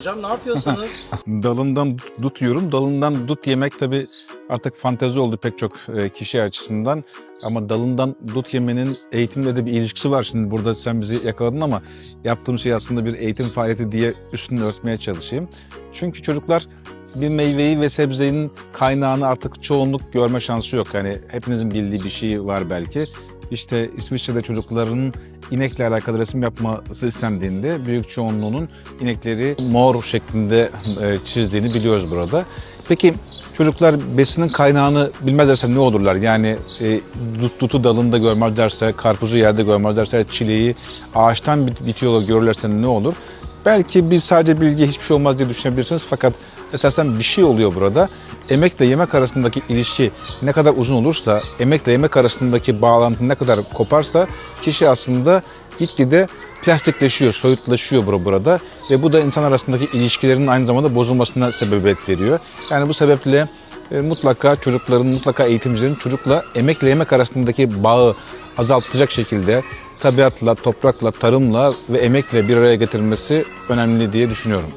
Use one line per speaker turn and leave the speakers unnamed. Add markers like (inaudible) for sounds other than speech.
Hocam ne yapıyorsunuz? (laughs)
Dalından dut- yiyorum. Dalından dut yemek tabii artık fantezi oldu pek çok e, kişi açısından. Ama dalından dut yemenin eğitimle de bir ilişkisi var. Şimdi burada sen bizi yakaladın ama yaptığım şey aslında bir eğitim faaliyeti diye üstünü örtmeye çalışayım. Çünkü çocuklar bir meyveyi ve sebzenin kaynağını artık çoğunluk görme şansı yok. Yani hepinizin bildiği bir şey var belki. İşte İsviçre'de çocukların inekle alakalı resim yapması istendiğinde büyük çoğunluğunun inekleri mor şeklinde e, çizdiğini biliyoruz burada. Peki çocuklar besinin kaynağını bilmezlerse ne olurlar? Yani e, dut, dutu dalında görmezlerse, karpuzu yerde görmezlerse, çileği ağaçtan bit- bitiyor görürlerse ne olur? Belki bir sadece bilgi hiçbir şey olmaz diye düşünebilirsiniz fakat esasen bir şey oluyor burada. Emekle yemek arasındaki ilişki ne kadar uzun olursa, emekle yemek arasındaki bağlantı ne kadar koparsa kişi aslında gitgide plastikleşiyor, soyutlaşıyor bura- burada ve bu da insan arasındaki ilişkilerin aynı zamanda bozulmasına sebebiyet veriyor. Yani bu sebeple e, mutlaka çocukların, mutlaka eğitimcilerin çocukla emekle yemek arasındaki bağı azaltacak şekilde tabiatla, toprakla, tarımla ve emekle bir araya getirilmesi önemli diye düşünüyorum.